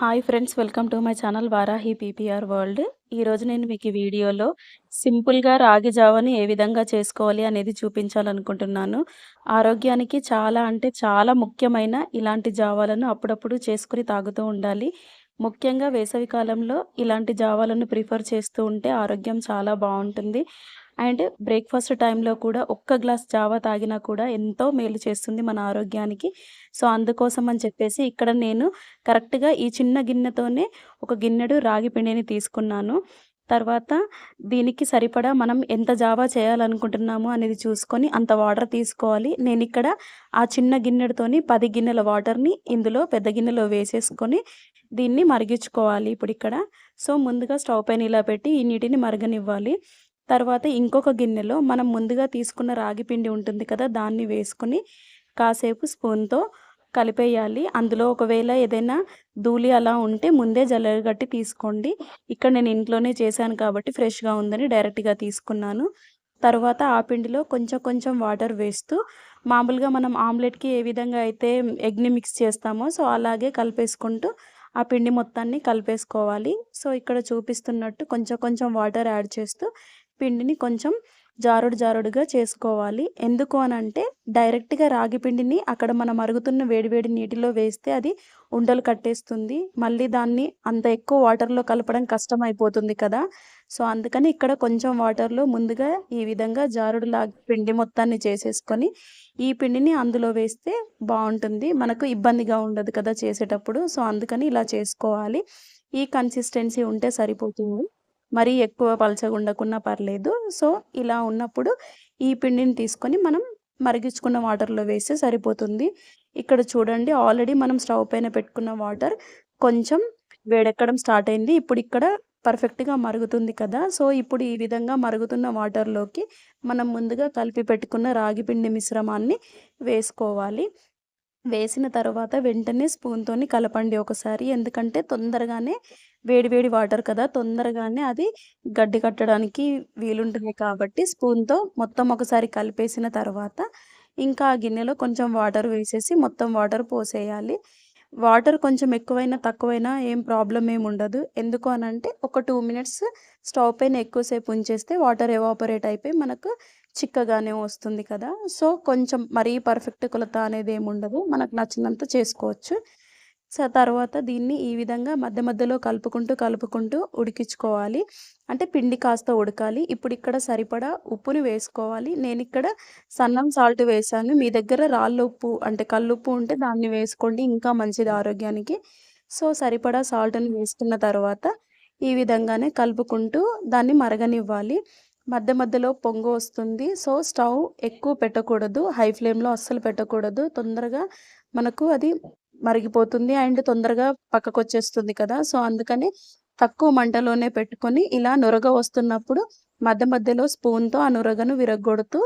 Hi friends welcome to my channel Varahi PPR world ఈరోజు నేను మీకు ఈ వీడియోలో సింపుల్గా రాగి జావని ఏ విధంగా చేసుకోవాలి అనేది చూపించాలనుకుంటున్నాను. ఆరోగ్యానికి చాలా అంటే చాలా ముఖ్యమైన ఇలాంటి జావాలను అప్పుడప్పుడు చేసుకుని తాగుతూ ఉండాలి. ముఖ్యంగా వేసవి కాలంలో ఇలాంటి జావాలను ప్రిఫర్ చేస్తూ ఉంటే ఆరోగ్యం చాలా బాగుంటుంది. అండ్ బ్రేక్ఫాస్ట్ టైంలో కూడా ఒక్క గ్లాస్ జావా తాగినా కూడా ఎంతో మేలు చేస్తుంది మన ఆరోగ్యానికి. సో అందుకోసం అని చెప్పేసి ఇక్కడ నేను కరెక్ట్గా ఈ చిన్న గిన్నెతోనే ఒక గిన్నెడు రాగి పిండిని తీసుకున్నాను. తర్వాత దీనికి సరిపడా మనం ఎంత జావా చేయాలనుకుంటున్నాము అనేది చూసుకొని అంత వాటర్ తీసుకోవాలి. నేను ఇక్కడ ఆ చిన్న గిన్నెడుతోని పది గిన్నెల వాటర్ని ఇందులో పెద్ద గిన్నెలో వేసేసుకొని దీన్ని మరిగించుకోవాలి ఇప్పుడు ఇక్కడ. సో ముందుగా స్టవ్ పైన ఇలా పెట్టి ఈ నీటిని మరగనివ్వాలి. తర్వాత ఇంకొక గిన్నెలో మనం ముందుగా తీసుకున్న రాగి పిండి ఉంటుంది కదా దాన్ని వేసుకుని కాసేపు స్పూన్తో కలిపేయాలి. అందులో ఒకవేళ ఏదైనా ధూళి అలా ఉంటే ముందే జల్లగట్టి తీసుకోండి. ఇక్కడ నేను ఇంట్లోనే చేశాను కాబట్టి ఫ్రెష్గా ఉందని డైరెక్ట్గా తీసుకున్నాను. తర్వాత ఆ పిండిలో కొంచెం కొంచెం వాటర్ వేస్తూ మామూలుగా మనం ఆమ్లెట్కి ఏ విధంగా అయితే ఎగ్ని మిక్స్ చేస్తామో సో అలాగే కలిపేసుకుంటూ ఆ పిండి మొత్తాన్ని కలిపేసుకోవాలి. సో ఇక్కడ చూపిస్తున్నట్టు కొంచెం కొంచెం వాటర్ యాడ్ చేస్తూ పిండిని కొంచెం జారుడు జారుడుగా చేసుకోవాలి. ఎందుకు అని అంటే డైరెక్ట్గా రాగి పిండిని అక్కడ మనం మరుగుతున్న వేడివేడి నీటిలో వేస్తే అది ఉండలు కట్టేస్తుంది. మళ్ళీ దాన్ని అంత ఎక్కువ వాటర్లో కలపడం కష్టం అయిపోతుంది కదా. సో అందుకని ఇక్కడ కొంచెం వాటర్లో ముందుగా ఈ విధంగా జారుడులా పిండి మొత్తాన్ని చేసేసుకొని ఈ పిండిని అందులో వేస్తే బాగుంటుంది. మనకు ఇబ్బందిగా ఉండదు కదా చేసేటప్పుడు. సో అందుకని ఇలా చేసుకోవాలి. ఈ కన్సిస్టెన్సీ ఉంటే సరిపోతుంది. మరీ ఎక్కువ పలచగుండకున్నా పర్లేదు. సో ఇలా ఉన్నప్పుడు ఈ పిండిని తీసుకొని మనం మరిగించుకున్న వాటర్లో వేస్తే సరిపోతుంది. ఇక్కడ చూడండి ఆల్రెడీ మనం స్టవ్ పైన పెట్టుకున్న వాటర్ కొంచెం వేడెక్కడం స్టార్ట్ అయింది. ఇప్పుడు ఇక్కడ పర్ఫెక్ట్గా మరుగుతుంది కదా! సో ఇప్పుడు ఈ విధంగా మరుగుతున్న వాటర్లోకి మనం ముందుగా కలిపి పెట్టుకున్న రాగి పిండి మిశ్రమాన్ని వేసుకోవాలి. వేసిన తర్వాత వెంటనే స్పూన్తోని కలపండి ఒకసారి. ఎందుకంటే తొందరగానే వేడివేడి వాటర్ కదా తొందరగానే అది గడ్డి కట్టడానికి వీలుంటుంది కాబట్టి స్పూన్తో మొత్తం ఒకసారి కలిపేసిన తర్వాత ఇంకా ఆ గిన్నెలో కొంచెం వాటర్ వేసేసి మొత్తం వాటర్ పోసేయాలి. వాటర్ కొంచెం ఎక్కువైనా తక్కువైనా ఏం ప్రాబ్లం ఏమి ఉండదు. ఎందుకు అని అంటే ఒక టూ మినిట్స్ స్టవ్ పైన ఎక్కువసేపు ఉంచేస్తే వాటర్ ఎవాపరేట్ అయిపోయి మనకు చిక్కగానే వస్తుంది కదా. సో కొంచెం మరీ పర్ఫెక్ట్ కొలత అనేది ఏమి ఉండదు. మనకు నచ్చినంత చేసుకోవచ్చు. సో తర్వాత దీన్ని ఈ విధంగా మధ్య మధ్యలో కలుపుకుంటూ కలుపుకుంటూ ఉడికించుకోవాలి. అంటే పిండి కాస్త ఉడకాలి. ఇప్పుడు ఇక్కడ సరిపడా ఉప్పుని వేసుకోవాలి. నేను ఇక్కడ సన్నం సాల్ట్ వేసాను. మీ దగ్గర రాళ్ళ ఉప్పు అంటే కల్లుప్పు ఉంటే దాన్ని వేసుకోండి. ఇంకా మంచిది ఆరోగ్యానికి. సో సరిపడా సాల్ట్ని వేసుకున్న తర్వాత ఈ విధంగానే కలుపుకుంటూ దాన్ని మరగనివ్వాలి. మధ్య మధ్యలో పొంగు వస్తుంది. సో స్టవ్ ఎక్కువ పెట్టకూడదు. హై ఫ్లేమ్లో అస్సలు పెట్టకూడదు. తొందరగా మనకు అది మరిగిపోతుంది అండ్ తొందరగా పక్కకు వచ్చేస్తుంది కదా. సో అందుకని తక్కువ మంటలోనే పెట్టుకొని ఇలా నురగ వస్తున్నప్పుడు మధ్య మధ్యలో స్పూన్తో ఆ నురగను విరగొడుతూ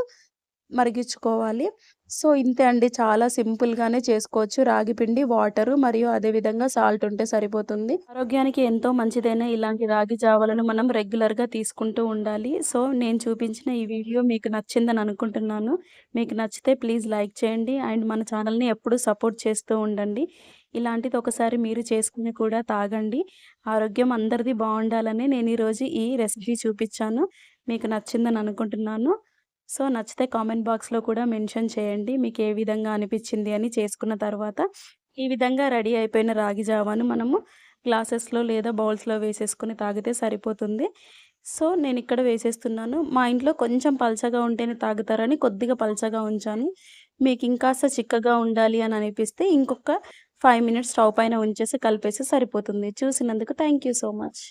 మరిగించుకోవాలి. సో ఇంతే అండి. చాలా సింపుల్గానే చేసుకోవచ్చు. రాగి పిండి వాటరు మరియు అదేవిధంగా సాల్ట్ ఉంటే సరిపోతుంది. ఆరోగ్యానికి ఎంతో మంచిదైన ఇలాంటి రాగి జావలను మనం రెగ్యులర్గా తీసుకుంటూ ఉండాలి. సో నేను చూపించిన ఈ వీడియో మీకు నచ్చిందని అనుకుంటున్నాను. మీకు నచ్చితే ప్లీజ్ లైక్ చేయండి. అండ్ మన ఛానల్ని ఎప్పుడూ సపోర్ట్ చేస్తూ ఉండండి. ఇలాంటిది ఒకసారి మీరు చేసుకుని కూడా తాగండి. ఆరోగ్యం అందరిది బాగుండాలని నేను ఈరోజు ఈ రెసిపీ చూపించాను. మీకు నచ్చిందని అనుకుంటున్నాను. సో నచ్చితే కామెంట్ బాక్స్లో కూడా మెన్షన్ చేయండి. మీకు ఏ విధంగా అనిపించింది అని చేసుకున్న తర్వాత ఈ విధంగా రెడీ అయిపోయిన రాగి జావాను మనము గ్లాసెస్లో లేదా బౌల్స్లో వేసేసుకొని తాగితే సరిపోతుంది. సో నేను ఇక్కడ వేసేస్తున్నాను. మా ఇంట్లో కొంచెం పల్చగా ఉంటేనే తాగుతారని కొద్దిగా పల్చగా ఉంచాను. మీకు ఇంకాస్త చిక్కగా ఉండాలి అని అనిపిస్తే ఇంకొక ఫైవ్ మినిట్స్ స్టవ్ పైన ఉంచేసి కలిపేసి సరిపోతుంది. చూసినందుకు థ్యాంక్ యూ సో మచ్.